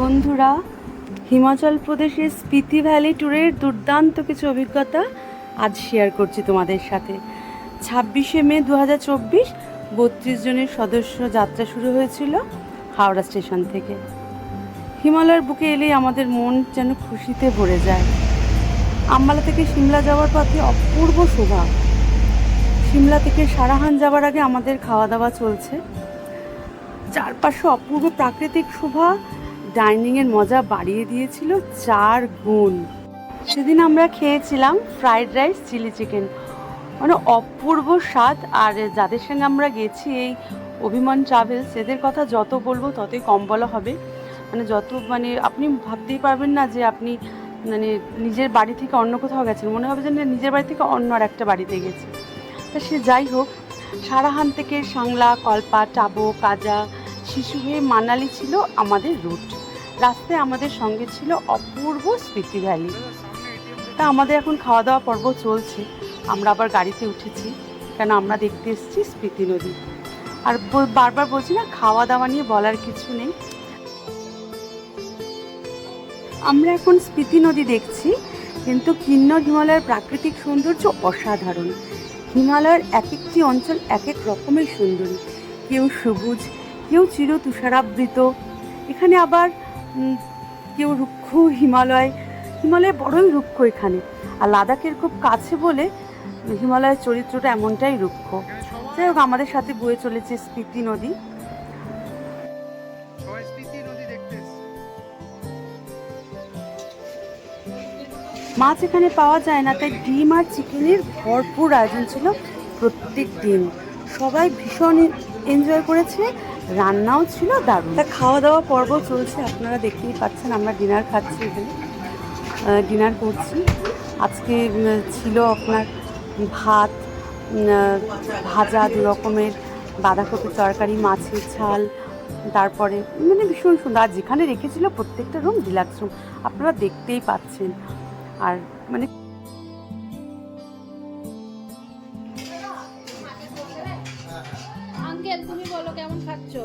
বন্ধুরা, হিমাচল প্রদেশের স্পিতি ভ্যালি ট্যুরের দুর্দান্ত কিছু অভিজ্ঞতা আজ শেয়ার করছি তোমাদের সাথে। ছাব্বিশে মে দু হাজার চব্বিশ, বত্রিশ জনের সদস্য যাত্রা শুরু হয়েছিল হাওড়া স্টেশন থেকে। হিমালয়ের বুকে এলেই আমাদের মন যেন খুশিতে ভরে যায়। আম্বালা থেকে সিমলা যাওয়ার পথে অপূর্ব শোভা। সিমলা থেকে সারাহান যাওয়ার আগে আমাদের খাওয়া দাওয়া চলছে। চারপাশে অপূর্ব প্রাকৃতিক শোভা ডাইনিংয়ের মজা বাড়িয়ে দিয়েছিল চার গুণ। সেদিন আমরা খেয়েছিলাম ফ্রাইড রাইস, চিলি চিকেন। মানে অপূর্ব স্বাদ, আর যাদের সঙ্গে আমরা গেছি এই অভিমান ট্রাভেলস, এদের কথা যত বলব ততই কম বলা হবে। মানে যত মানে আপনি ভাবতেই পারবেন না যে আপনি মানে নিজের বাড়ি থেকে অন্য কোথাও গেছেন। মনে হবে যে নিজের বাড়ি থেকে অন্য আর একটা বাড়িতে গেছে। তা সে যাই হোক, সারাহান থেকে সাংলা কল্পা টাবো কাজা, শিশু হয়ে মানালি ছিল আমাদের রুট রাস্তায় আমাদের সঙ্গে ছিল অপূর্ব স্মৃতি ভ্যালি। তা আমাদের এখন খাওয়া দাওয়া পর্ব চলছে। আমরা আবার গাড়িতে উঠেছি, কেন আমরা দেখতে এসেছি স্মৃতি নদী। আর বারবার বলছি না খাওয়া দাওয়া নিয়ে বলার কিছু নেই। আমরা এখন স্মৃতি নদী দেখছি, কিন্তু কিন্নর হিমালয়ের প্রাকৃতিক সৌন্দর্য অসাধারণ। হিমালয়ের এক একটি অঞ্চল এক এক রকমের সুন্দরী। কেউ সবুজ, কেউ চির তুষারাবৃত এখানে আবার কেউ রুক্ষ হিমালয় হিমালয় বড়ই রুক্ষ এখানে। আর লাদাখের খুব কাছে বলে হিমালয়ের চরিত্রটা এমনটাই রুক্ষ। যাই হোক আমাদের সাথে বয়ে চলেছে স্পিতি নদী। মাছ এখানে পাওয়া যায় না তাই ডিম আর চিকেনের ভরপুর আয়োজন ছিল প্রত্যেক দিন। সবাই ভীষণ এনজয় করেছে। রান্নাও ছিল দারুণ। তা খাওয়া দাওয়া পর্ব চলছে, আপনারা দেখতেই পাচ্ছেন, আমরা ডিনার খাচ্ছি এখানে। ডিনার করছি। আজকে ছিল আপনার ভাত ভাজা দু রকমের, বাঁধাকপি তরকারি, মাছের ঝাল, তারপরে মানে ভীষণ সুন্দর। আর যেখানে রেখেছিল প্রত্যেকটা রুম ডিলাক্স রুম আপনারা দেখতেই পাচ্ছেন। আর মানে বলো, কেমন খাচ্ছো?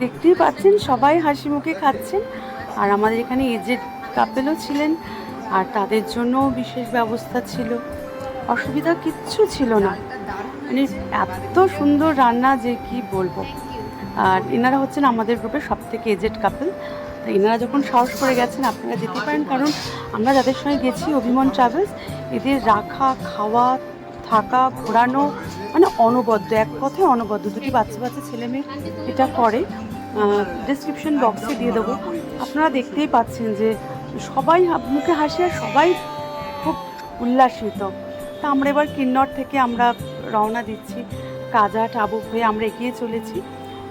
দেখতেই পাচ্ছেন, সবাই হাসি মুখে খাচ্ছেন। আর আমাদের এখানে এজেড কাপেলও ছিলেন, আর তাদের জন্যও বিশেষ ব্যবস্থা ছিল। অসুবিধা কিচ্ছু ছিল না। মানে এত সুন্দর রান্না যে কি বলব। আর এনারা হচ্ছেন আমাদের গ্রুপের সব থেকে এজেড কাপেল। তো এনারা যখন সাহস করে গেছেন, আপনারা যেতে পারেন। কারণ আমরা যাদের সঙ্গে গেছি, অভিমন ট্রাভেলস, এদের রাখা, খাওয়া থাকা, ঘোরানো মানে অনবদ্য, এক কথায় অনবদ্য। দুটি বাচ্চা বাচ্চা ছেলে মেয়ে এটা করে। ডিসক্রিপশন বক্সে দিয়ে দেবো। আপনারা দেখতেই পাচ্ছেন যে সবাই মুখে হাসি আর সবাই খুব উল্লাসিত। তা আমরা এবার কিন্নর থেকে আমরা রওনা দিচ্ছি। কাজা, টাবুক হয়ে আমরা এগিয়ে চলেছি।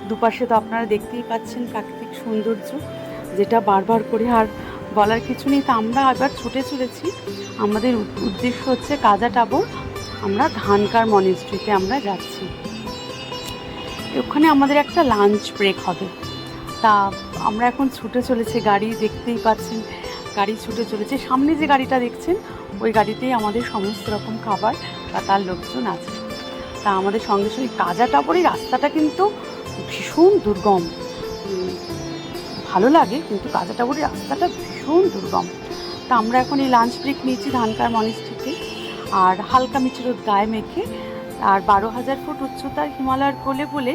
দুপাশে তো আপনারা দেখতেই পাচ্ছেন প্রাকৃতিক সৌন্দর্য, যেটা বারবার করে আর বলার কিছু নেই। তা আমরা এবার ছুটে চলেছি। আমাদের উদ্দেশ্য হচ্ছে কাজা টাবর আমরা ধানকার মনেস্ট্রিতে আমরা যাচ্ছি। ওখানে আমাদের একটা লাঞ্চ ব্রেক হবে। তা আমরা এখন ছুটে চলেছি গাড়ি, দেখতেই পাচ্ছেন, গাড়ি ছুটে চলেছে। সামনে যে গাড়িটা দেখছেন, ওই গাড়িতেই আমাদের সমস্ত রকম খাবার বা তার লোকজন আছে। তা আমাদের সঙ্গে সঙ্গে কাজা টাপরে রাস্তাটা কিন্তু ভীষণ দুর্গম। ভালো লাগে, কিন্তু কাজা টাপরের রাস্তাটা ভীষণ দুর্গম। তা আমরা এখন এই লাঞ্চ ব্রেক নিয়েছি ধানকার মনিস্ট্রিতে আর হালকা মিঠি রোদ গায়ে মেখে আর বারো হাজার ফুট উচ্চতার হিমালয়ের কোলে বলে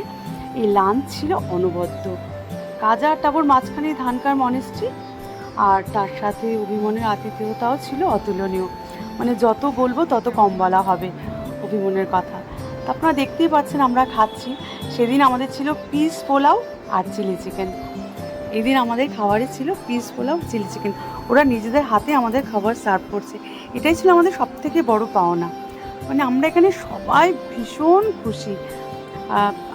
এই লাঞ্চ ছিল অনবদ্য। কাজা টাবর মাঝখানে ধানকার মনেস্ট্রি আর তার সাথে অভিমনের আতিথেয়তাও ছিল অতুলনীয়। মানে যত বলব তত কম বলা হবে অভিমনের কথা। আপনারা দেখতেই পাচ্ছেন আমরা খাচ্ছি। সেদিন আমাদের ছিল পিস পোলাও আর চিলি চিকেন। এদিন আমাদের খাবারে ছিল পিস পোলাও, চিলি চিকেন। ওরা নিজেদের হাতে আমাদের খাবার সার্ভ করছে। এটাই ছিল আমাদের সব থেকে বড় পাওনা। মানে আমরা এখানে সবাই ভীষণ খুশি।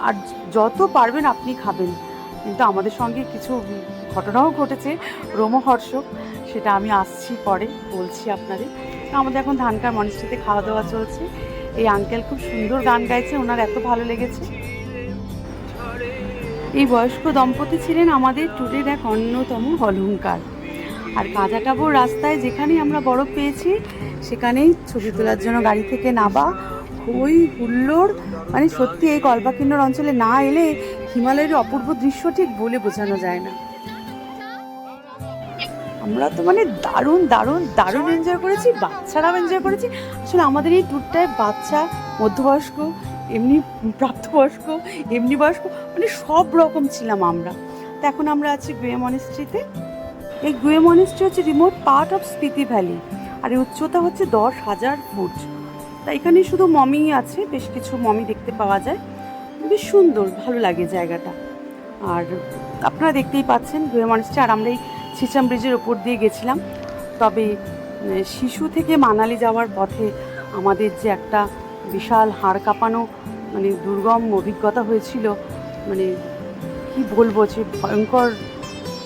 আর যত পারবেন আপনি খাবেন। কিন্তু আমাদের সঙ্গে কিছু ঘটনাও ঘটেছে, রোমহর্ষক। সেটা আমি আসছি পরে, বলছি আপনাদের। আমাদের এখন ধানকার মনিস্ট্রিতে খাওয়া দাওয়া চলছে। এই আঙ্কেল খুব সুন্দর গান গাইছে, ওনার এত ভালো লেগেছে। এই বয়স্ক দম্পতি ছিলেন আমাদের ট্যুরের এক অন্যতম অলঙ্কার আর কাজাটাবোর রাস্তায় যেখানেই আমরা বরফ পেয়েছি, সেখানেই ছবি তোলার জন্য গাড়ি থেকে নাবা হই হুল্লোড়। মানে সত্যি এই কলবাকিন্নর অঞ্চলে না এলে হিমালয়ের অপূর্ব দৃশ্য ঠিক বলে বোঝানো যায় না। আমরা তো মানে দারুণ দারুণ দারুণ এনজয় করেছি, বাচ্চারাও এনজয় করেছি। আসলে আমাদের এই ট্যুরটায় বাচ্চা, মধ্যবয়স্ক, এমনি প্রাপ্তবয়স্ক, এমনি বয়স্ক মানে সব রকম ছিলাম আমরা। তো এখন আমরা আছি গুয়ে মনেস্ট্রিতে এই গুয়ে মনেস্ট্রি হচ্ছে remote part of Spiti valley আর এই উচ্চতা হচ্ছে দশ হাজার ফুট। তা এখানে শুধু মমি আছে, বেশ কিছু মমি দেখতে পাওয়া যায়। বেশ সুন্দর, ভালো লাগে জায়গাটা। আর আপনারা দেখতেই পাচ্ছেন গুয়ে মনেস্ট্রি আর আমরা এই ছিচাম ব্রিজের ওপর দিয়ে গেছিলাম। তবে শিশু থেকে মানালি যাওয়ার পথে আমাদের যে একটা বিশাল হাড় কাঁপানো মানে দুর্গম অভিজ্ঞতা হয়েছিল মানে কি বলব যে ভয়ঙ্কর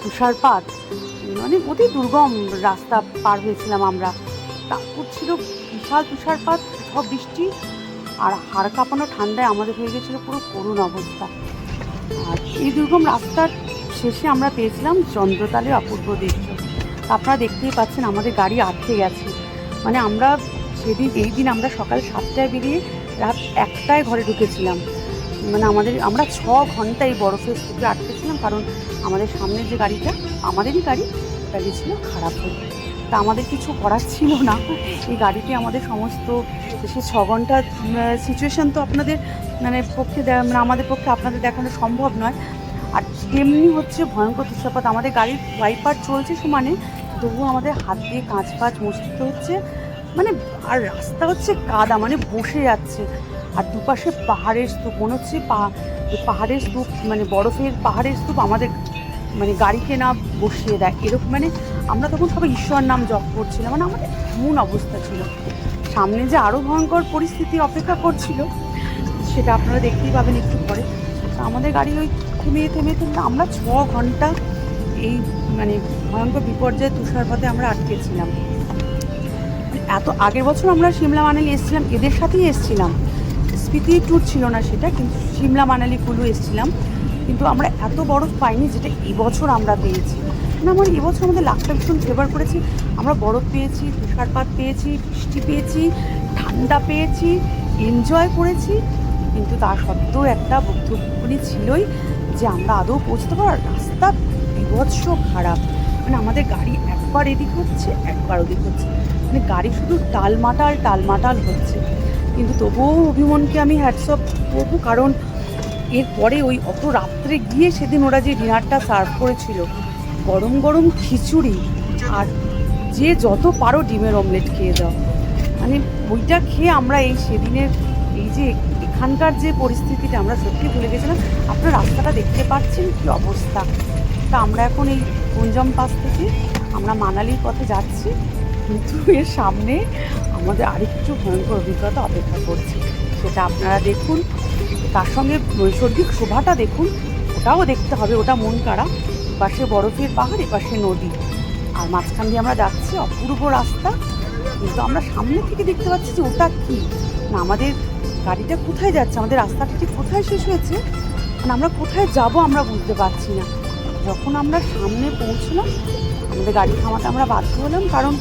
তুষারপাত মানে অতি দুর্গম রাস্তা পার হয়েছিলাম আমরা। তারপর ছিল বিশাল তুষারপাত সব বৃষ্টি আর হাড় কাঁপানো ঠান্ডায় আমাদের হয়ে গেছিল পুরো করুণ অবস্থা। আর এই দুর্গম রাস্তার শেষে আমরা পেয়েছিলাম চন্দ্রতালের অপূর্ব দৃশ্য। আপনারা দেখতেই পাচ্ছেন আমাদের গাড়ি আটকে গেছে। মানে আমরা সেদিন, এই দিন আমরা সকাল সাতটায় বেরিয়ে রাত একটায় ঘরে ঢুকেছিলাম। মানে আমাদের, আমরা ছ ঘণ্টা এই বরফের স্তূপে আটকেছিলাম কারণ আমাদের সামনের যে গাড়িটা, আমাদেরই গাড়ি ওটা গেছিল খারাপ হয়ে তা আমাদের কিছু করার ছিল না। এই গাড়িতে আমাদের সমস্ত সে ছ ঘণ্টার সিচুয়েশান তো আপনাদের মানে পক্ষে মানে আমাদের পক্ষে আপনাদের দেখানো সম্ভব নয়। আর তেমনি হচ্ছে ভয়ঙ্কর তুষারপাত আমাদের গাড়ির ওয়াইপার চলছে সমানে, তবুও আমাদের হাত দিয়ে কাঁচ ফাঁচ মুছতে হচ্ছে। মানে আর রাস্তা হচ্ছে কাদা মানে বসে যাচ্ছে। আর দুপাশে পাহাড়ের স্তূপ, মনে হচ্ছে পাহাড়ের স্তূপ মানে বরফের পাহাড়ের স্তূপ আমাদের মানে গাড়িকে না বসিয়ে দেয়। এরকম মানে আমরা তখন সবাই ঈশ্বর নাম জপ করছিলাম মানে আমাদের এমন অবস্থা ছিল। সামনে যে আরও ভয়ঙ্কর পরিস্থিতি অপেক্ষা করছিল, সেটা আপনারা দেখতেই পাবেন একটু পরে। আমাদের গাড়ি ওই থেমে থেমে থেমে আমরা ছ ঘণ্টা এই মানে ভয়ঙ্কর বিপর্যয় তুষারপাতে আমরা আটকেছিলাম এত আগের বছর আমরা সিমলা মানালি এসেছিলাম, এদের সাথেই এসেছিলাম। স্পিতি ট্যুর ছিল না সেটা, কিন্তু সিমলা মানালি কুলু এসেছিলাম। কিন্তু আমরা এত বরফ পাইনি যেটা এবছর আমরা পেয়েছি। মানে আমার এবছর আমাদের লাখটা ভীষণ ফেভার করেছি। আমরা বরফ পেয়েছি, তুষারপাত পেয়েছি, বৃষ্টি পেয়েছি, ঠান্ডা পেয়েছি এনজয় করেছি। কিন্তু তা সত্ত্বেও একটা বক্তব্যগুলি ছিলই যে আমরা আদৌ পৌঁছতে আর রাস্তা বিভৎস খারাপ। মানে আমাদের গাড়ি একবার এদিক হচ্ছে, একবার ওদিক হচ্ছে। মানে গাড়ি শুধু টালমাটাল টালমাটাল হচ্ছে। কিন্তু তবুও অভিমনকে আমি হ্যাটসঅপ করব, কারণ এরপরে ওই অত রাত্রে গিয়ে সেদিন ওরা যে ডিনারটা সার্ভ করেছিল, গরম গরম খিচুড়ি আর যে যত পারো ডিমের অমলেট খেয়ে দাও মানে ওইটা খেয়ে আমরা এই সেদিনের এই যে এখানকার যে পরিস্থিতিটা আমরা সত্যি ভুলে গেছিলাম, আপনার রাস্তাটা দেখতে পাচ্ছেন কি অবস্থা? তা আমরা এখন এই গুঞ্জম পাস থেকে আমরা মানালির পথে যাচ্ছি। কিন্তু এর সামনে আমাদের আরেকটু ভয়ঙ্কর অভিজ্ঞতা অপেক্ষা করছে। সেটা আপনারা দেখুন, তার সঙ্গে নৈসর্গিক শোভাটা দেখুন, ওটাও দেখতে হবে, ওটা মন কাড়া। পাশে বরফের পাহাড়, এপাশে নদী। আর মাঝখান দিয়ে আমরা যাচ্ছি, অপূর্ব রাস্তা। কিন্তু আমরা সামনে থেকে দেখতে পাচ্ছি যে ওটা কি? না, আমাদের গাড়িটা কোথায় যাচ্ছে? আমাদের রাস্তাটা ঠিক কোথায় শেষ হয়েছে? মানে আমরা কোথায় যাব আমরা বুঝতে পারছি না। যখন আমরা সামনে পৌঁছলাম, আমাদের গাড়ি থামাতে আমরা বাধ্য হলাম, কারণ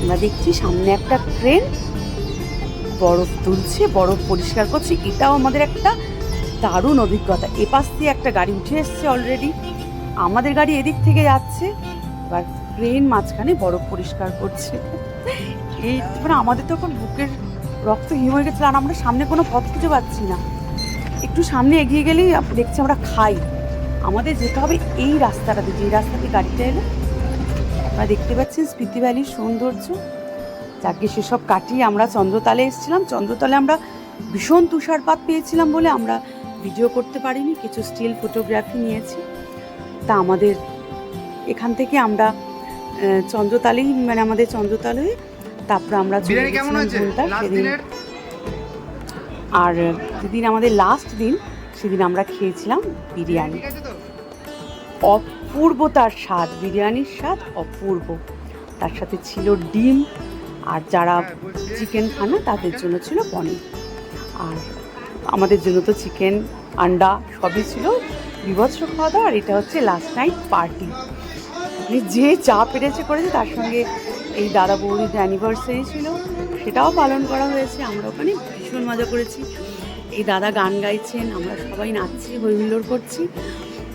আমরা দেখছি সামনে একটা ট্রেন। বরফ তুলছে বরফ পরিষ্কার করছে। এটাও আমাদের একটা দারুণ অভিজ্ঞতা। এপাশ দিয়ে একটা গাড়ি উঠে এসছে অলরেডি আমাদের গাড়ি এদিক থেকে যাচ্ছে। এবার ট্রেন মাঝখানে বরফ পরিষ্কার করছে। এই মানে আমাদের তখন বুকের রক্ত হিম হয়ে গেছিল আর আমরা সামনে কোনো পথ খুঁজে পাচ্ছি না। একটু সামনে এগিয়ে গেলেই দেখছি আমরা খাই। আমাদের যেতে হবে এই রাস্তাটাতে, যে রাস্তা দিয়ে গাড়িটা এলো। আপনারা দেখতে পাচ্ছেন স্পিতি ভ্যালির সৌন্দর্য। যাকে সেসব কাটিয়ে আমরা চন্দ্রতালে এসেছিলাম। চন্দ্রতালে আমরা ভীষণ তুষারপাত পেয়েছিলাম বলে আমরা ভিডিও করতে পারিনি কিছু স্টিল ফটোগ্রাফি নিয়েছি। তা আমাদের এখান থেকে আমরা চন্দ্রতালেই মানে আমাদের চন্দ্রতালে তারপর আমরা চলে গেছিলাম সেদিন। আর যেদিন আমাদের লাস্ট দিন সেদিন আমরা খেয়েছিলাম বিরিয়ানি। ঠিক আছে তো। অপূর্ব তার স্বাদ, বিরিয়ানির স্বাদ অপূর্ব। তার সাথে ছিল ডিম, আর যারা চিকেন খান তাদের জন্য ছিল পনির। আর আমাদের জন্য তো চিকেন, আন্ডা সবই ছিল বিভৎস খাওয়া দাওয়া, আর এটা হচ্ছে লাস্ট নাইট পার্টি যে চা পেরেছে করেছে, তার সঙ্গে এই দাদা বৌদির অ্যানিভার্সারি ছিল, সেটাও পালন করা হয়েছে। আমরা ওখানে ভীষণ মজা করেছি। এই দাদা গান গাইছেন, আমরা সবাই নাচছি হই হুল্লোড় করছি।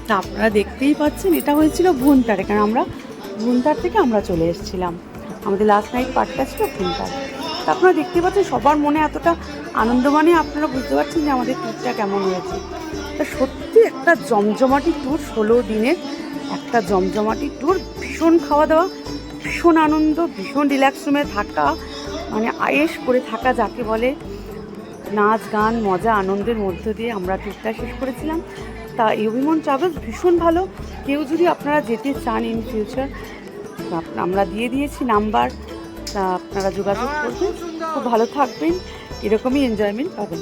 তা আপনারা দেখতেই পাচ্ছেন, এটা হয়েছিল ভুনতারে কারণ আমরা ভুনতার থেকে আমরা চলে এসেছিলাম। আমাদের লাস্ট নাইট পার্টটা ছিল ভুনতার তা আপনারা দেখতে পাচ্ছেন, সবার মনে এতটা আনন্দ মানে আপনারা বুঝতে পারছেন যে আমাদের ট্যুরটা কেমন হয়েছে। তা সত্যি একটা জমজমাটি ট্যুর ষোলো দিনের একটা জমজমাটি ট্যুর ভীষণ খাওয়া দাওয়া ভীষণ আনন্দ, ভীষণ রিল্যাক্স রুমে থাকা মানে আয়েস করে থাকা যাকে বলে নাচ, গান, মজা, আনন্দের মধ্য দিয়ে আমরা ট্যুরটা শেষ করেছিলাম। তা ইউবিমন ট্রাভেলস ভীষণ ভালো। কেউ যদি আপনারা যেতে চান ইন ফিউচার আমরা দিয়ে দিয়েছি নাম্বার, তা আপনারা যোগাযোগ করবেন। খুব ভালো থাকবেন, এরকমই এনজয়মেন্ট পাবেন।